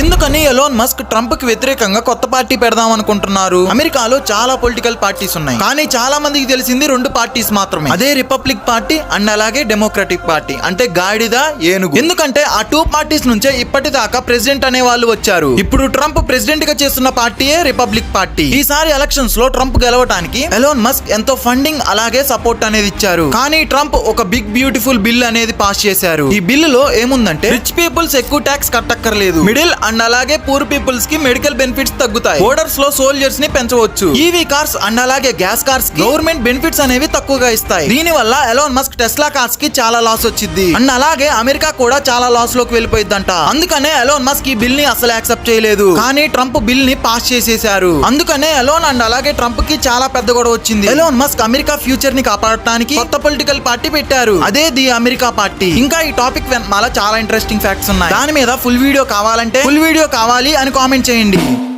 ఎందుకని Elon Musk ట్రంప్కి వ్యతిరేకంగా కొత్త పార్టీ పెడదాం అనుకుంటున్నారు అమెరికాలో చాలా పొలిటికల్ పార్టీస్ ఉన్నాయి. కానీ చాలా మందికి తెలిసింది రెండు పార్టీస్ మాత్రమే. అదే రిపబ్లిక్ పార్టీ అండ్ అలాగే డెమోక్రటిక్ పార్టీ. అంటే గాడిద ఏనుగు. ఎందుకంటే ఆ టూ పార్టీస్ నుంచే ఇప్పటిదాకా ప్రెసిడెంట్ అనే వాళ్ళు వచ్చారు. ఇప్పుడు ట్రంప్ ప్రెసిడెంట్గా చేస్తున్న పార్టీయే రిపబ్లిక్ పార్టీ. ఈసారి ఎలక్షన్స్లో ట్రంప్ గెలవడానికి ఎలోన్ మస్క్ ఎంతో ఫండింగ్ అలాగే సపోర్ట్ అనేది ఇచ్చారు. కానీ ట్రంప్ ఒక బిగ్ బ్యూటిఫుల్ బిల్ అనేది పాస్ చేశారు. ఈ బిల్లులో ఏముందంటే రిచ్ పీపుల్స్ ఎక్కువ ట్యాక్స్ కట్టక్కర్లేదు. మిడిల్ అండ్ అలాగే పూర్ పీపుల్స్కి మెడికల్ బెనిఫిట్స్ తగ్గుతాయి. బోర్డర్స్లో సోల్జర్స్ని పెంచవచ్చు. ఈవీ కార్స్ అండ్ అలాగే గ్యాస్ కార్స్ గవర్నమెంట్ బెనిఫిట్స్ అనేవి తక్కువగా ఇస్తాయి. దీని వల్ల ఎలోన్ మస్క్ టెస్లా కార్స్కి చాలా లాస్ వచ్చింది అండ్ అలాగే అమెరికా కూడా చాలా లాస్లోకి వెళ్ళిపోయిందంట అందుకనే ఎలోన్ మస్క్ ఈ బిల్ని అసలు యాక్సెప్ట్ చేయలేదు. కానీ ట్రంప్ బిల్ని పాస్ చేసేశారు. అందుకనే ఎలోన్ అండ్ అలాగే ట్రంప్కి చాలా పెద్ద గొడవ వచ్చింది. ఎలోన్ మస్క్ అమెరికా ఫ్యూచర్ని కాపాడటానికి కొత్త పొలిటికల్ పార్టీ పెట్టారు. అదే ది అమెరికా పార్టీ ఇంకా ఈ టాపిక్ వెనకాల చాలా ఇంట్రెస్టింగ్ ఫ్యాక్ట్స్ ఉన్నాయి. దాని మీద ఫుల్ వీడియో కావాలంటే ఫుల్ వీడియో కావాలి అని కామెంట్ చేయండి.